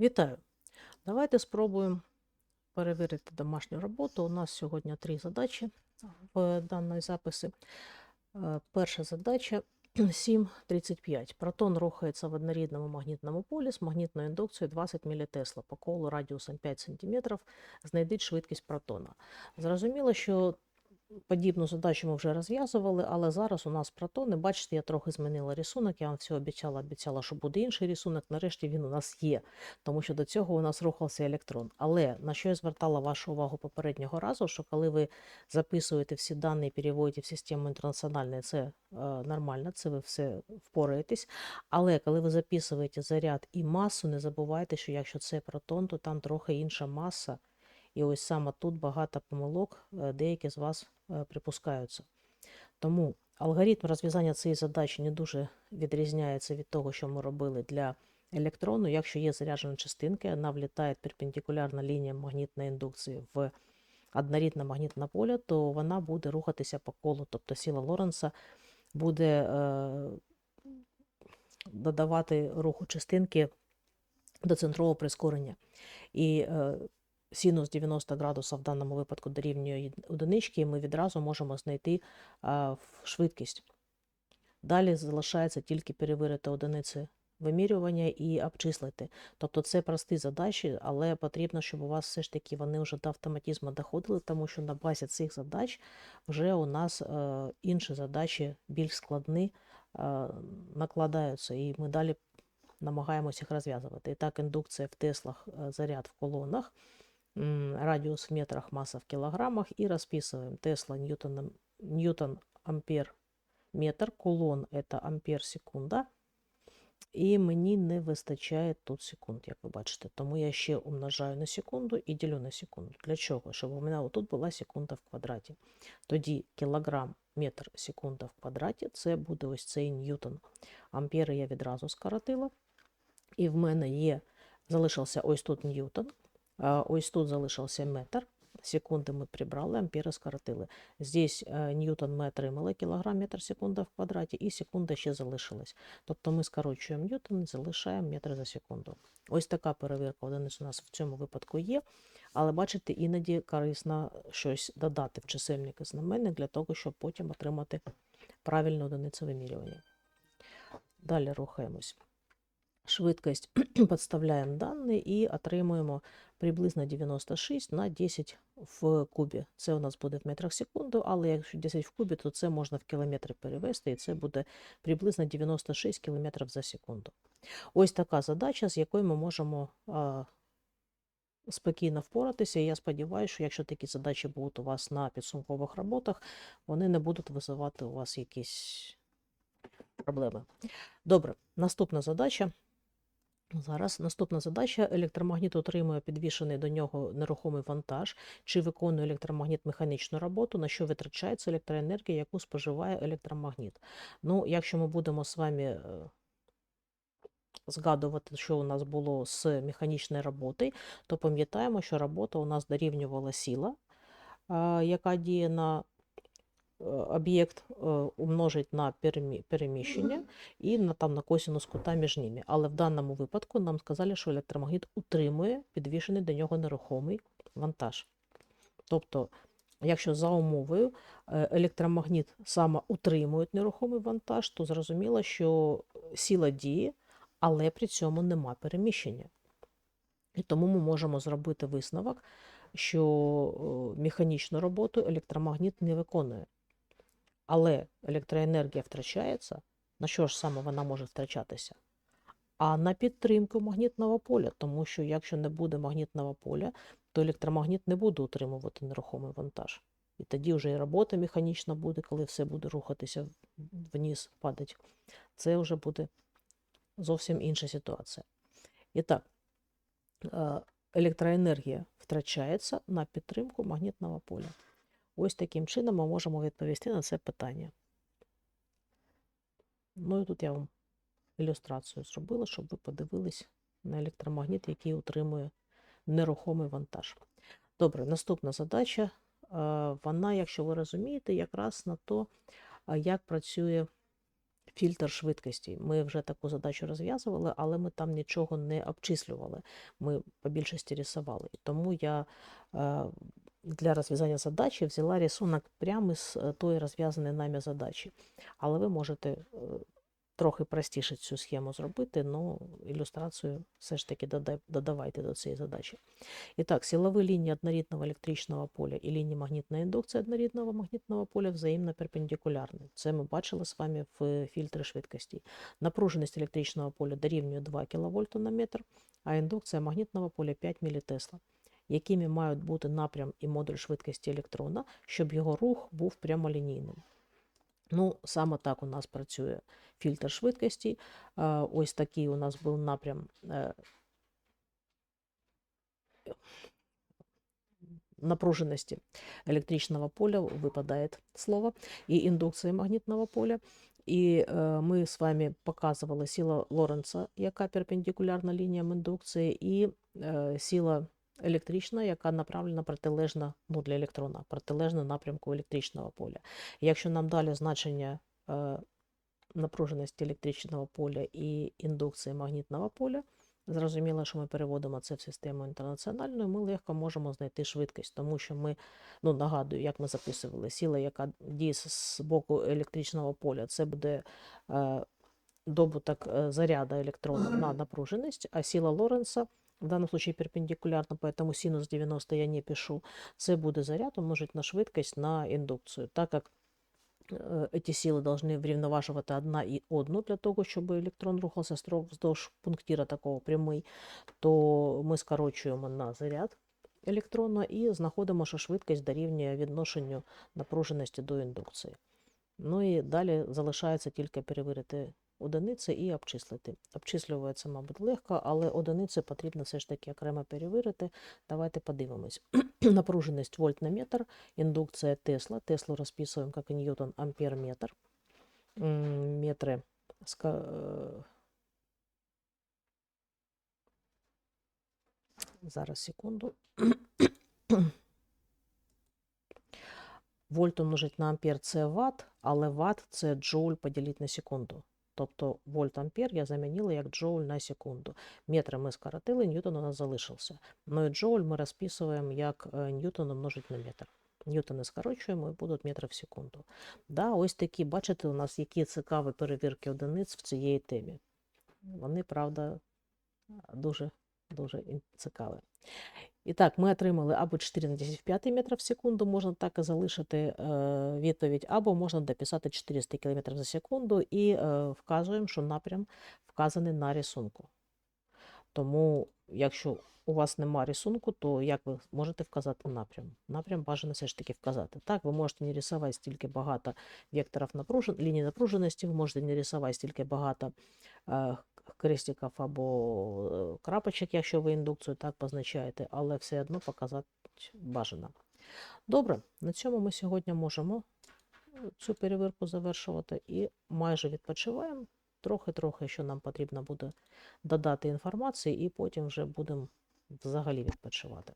Вітаю! Давайте спробуємо перевірити домашню роботу. У нас сьогодні три задачі в даної записи. Е, Перша задача 7.35. Протон рухається в однорідному магнітному полі з магнітною індукцією 20 мілітесла по колу радіусом 5 см. Знайдіть швидкість протона. Зрозуміло, що подібну задачу ми вже розв'язували, але зараз у нас протони. Бачите, я трохи змінила рисунок. Я вам все обіцяла, обіцяла, що буде інший рисунок. Нарешті він у нас є, тому що до цього у нас рухався електрон. Але на що я звертала вашу увагу попереднього разу, що коли ви записуєте всі дані і переводите в систему інтернаціональну, це е, нормально, це ви все впораєтесь. Але коли ви записуєте заряд і масу, не забувайте, що якщо це протон, то там трохи інша маса. І ось саме тут багато помилок, е, деякі з вас е, припускаються. Тому алгоритм розв'язання цієї задачі не дуже відрізняється від того, що ми робили для електрону. Якщо є заряджена частинка, вона влітає перпендикулярно лініям магнітної індукції в однорідне магнітне поле, то вона буде рухатися по колу. Тобто сила Лоренса буде е, додавати руху частинки до центрового прискорення. І е, синус 90 градусів в даному випадку дорівнює одинички, і ми відразу можемо знайти швидкість. Далі залишається тільки перевірити одиниці вимірювання і обчислити. Тобто це прості задачі, але потрібно, щоб у вас все ж таки вони вже до автоматизму доходили, тому що на базі цих задач вже у нас е, інші задачі більш складні е, накладаються, і ми далі намагаємося їх розв'язувати. І так, індукція в Теслах, е, заряд в колонах, радиус в метрах, масса в килограммах и расписываем. Тесла, Ньютон, Ньютон, ампер, метр, кулон – это ампер, секунда. І мені не вистачає тут секунд, як ви бачите. Тому я ще умножаю на секунду і ділю на секунду. Для чого? Щоб у мене отут була секунда в квадраті. Тоді кілограм, метр, секунда в квадраті – це буде ось цей ньютон. Ампери я відразу скоротила. І в мене є, залишився ось тут ньютон, ось тут залишився метр. Секунди ми прибрали, ампери скоротили. Здесь е, ньютон ми отримали, кілограм метр секунда в квадраті, і секунда ще залишилась. Тобто ми скорочуємо ньютон, залишаємо метр за секунду. Ось така перевірка одиниць у нас в цьому випадку є. Але бачите, іноді корисно щось додати в чисельник і знаменник для того, щоб потім отримати правильну одиницю вимірювання. Далі рухаємось. Швидкість підставляємо дані і отримуємо приблизно 96 на 10 в кубі. Це у нас буде в метрах секунду, але якщо 10 в кубі, то це можна в кілометри перевести, і це буде приблизно 96 кілометрів за секунду. Ось така задача, з якою ми можемо спокійно впоратися. І я сподіваюся, що якщо такі задачі будуть у вас на підсумкових роботах, вони не будуть визивати у вас якісь проблеми. Добре, наступна задача. Зараз наступна задача. Електромагніт отримує підвішений до нього нерухомий вантаж, чи виконує електромагніт механічну роботу, на що витрачається електроенергія, яку споживає електромагніт. Ну, якщо ми будемо з вами е, згадувати, що у нас було з механічної роботи, то пам'ятаємо, що робота у нас дорівнювала сила, яка діє на е, об'єкт е, умножить на переміщення і на, там, на косинус кута між ними. Але в даному випадку нам сказали, що електромагніт утримує підвішений до нього нерухомий вантаж. Тобто, якщо за умовою е, електромагніт саме утримує нерухомий вантаж, то зрозуміло, що сила діє, але при цьому нема переміщення. І тому ми можемо зробити висновок, що е, механічну роботу електромагніт не виконує. Але електроенергія втрачається. На що ж саме вона може втрачатися? А на підтримку магнітного поля, тому що якщо не буде магнітного поля, то електромагніт не буде утримувати нерухомий вантаж. І тоді вже і робота механічна буде, коли все буде рухатися вниз, падати. Це вже буде зовсім інша ситуація. І так, е, електроенергія втрачається на підтримку магнітного поля. Ось таким чином ми можемо відповісти на це питання. Ну і тут я вам ілюстрацію зробила, щоб ви подивились на електромагніт, який утримує нерухомий вантаж. Добре, наступна задача. е, Вона, якщо ви розумієте, якраз на то, як працює фільтр швидкості. Ми вже таку задачу розв'язували, але ми там нічого не обчислювали. Ми по більшості рисували. Тому я е, для розв'язання задачі взяла рисунок прямо з е, тої розв'язаної нами задачі. Але ви можете е, трохи простіше цю схему зробити, але ілюстрацію все ж таки дода- додавайте до цієї задачі. І так, силові лінії однорідного електричного поля і лінії магнітної індукції однорідного магнітного поля взаємно перпендикулярні. Це ми бачили з вами в фільтрі швидкості. Напруженість електричного поля дорівнює 2 кВт на метр, а індукція магнітного поля 5 мілітесла. Якими мають бути напрям і модуль швидкості електрона, щоб його рух був прямолінійним. Ну, саме так у нас працює фільтр швидкості. Ось такий у нас був напрям е, напруженості електричного поля, випадає слово, і індукції магнітного поля. І е, ми з вами показували сила Лоренца, яка перпендикулярна лініям індукції, і е, сила електрична, яка направлена протилежно ну, для електрона, протилежно напрямку електричного поля. Якщо нам далі значення е, напруженості електричного поля і індукції магнітного поля, зрозуміло, що ми переводимо це в систему інтернаціональну, ми легко можемо знайти швидкість, тому що ми, ну нагадую, як ми записували, сила, яка діє з- боку електричного поля, це буде е, добуток е, заряда електрона на напруженість, а сила Лоренца в данном случае перпендикулярно, поэтому синус 90 я не пишу. Це буде заряд умножить на швидкість на індукцію, так як е, эти сили должны врівноважувати одна і одну для того, щоб електрон рухався строго вздовж пунктира такого прямий, то ми скорочуємо на заряд електрона і знаходимо, що швидкість дорівнює відношенню напруженості до індукції. Ну і далі залишається тільки перевірити одиниці і обчислити. Обчислюється, мабуть, легко, але одиниці потрібно все ж таки окремо перевірити. Давайте подивимось. Напруженість вольт на метр, індукція Тесла. Теслу розписуємо як Ньютон ампер метр. Метри е, Зараз секунду. Вольт умножить на ампер це ватт, але ватт це джоуль поділити на секунду. Тобто вольт ампер я замінила як джоуль на секунду. Метри ми скоротили, ньютон у нас залишився. Ну і джоуль ми розписуємо як е, ньютон умножить на метр. Ньютони скорочуємо і будуть метри в секунду. Да, ось такі, бачите, у нас які цікаві перевірки одиниць в цієї темі. Вони, правда, дуже, дуже цікаві. І так, ми отримали або 4 на 10 в 5 метрів в секунду, можна так і залишити е, відповідь, або можна дописати 400 км за секунду і е, вказуємо, що напрям вказаний на рисунку. Тому, якщо у вас нема рисунку, то як ви можете вказати напрям? Напрям бажано все ж таки вказати. Так, ви можете не рисувати стільки багато векторів напружен... ліній напруженості, ви можете не рисувати стільки багато е, крестиків або е, крапочок, якщо ви індукцію так позначаєте, але все одно показати бажано. Добре, на цьому ми сьогодні можемо е, цю перевірку завершувати і майже відпочиваємо. Трохи-трохи, що нам потрібно буде додати інформації, і потім вже будемо взагалі відпочивати.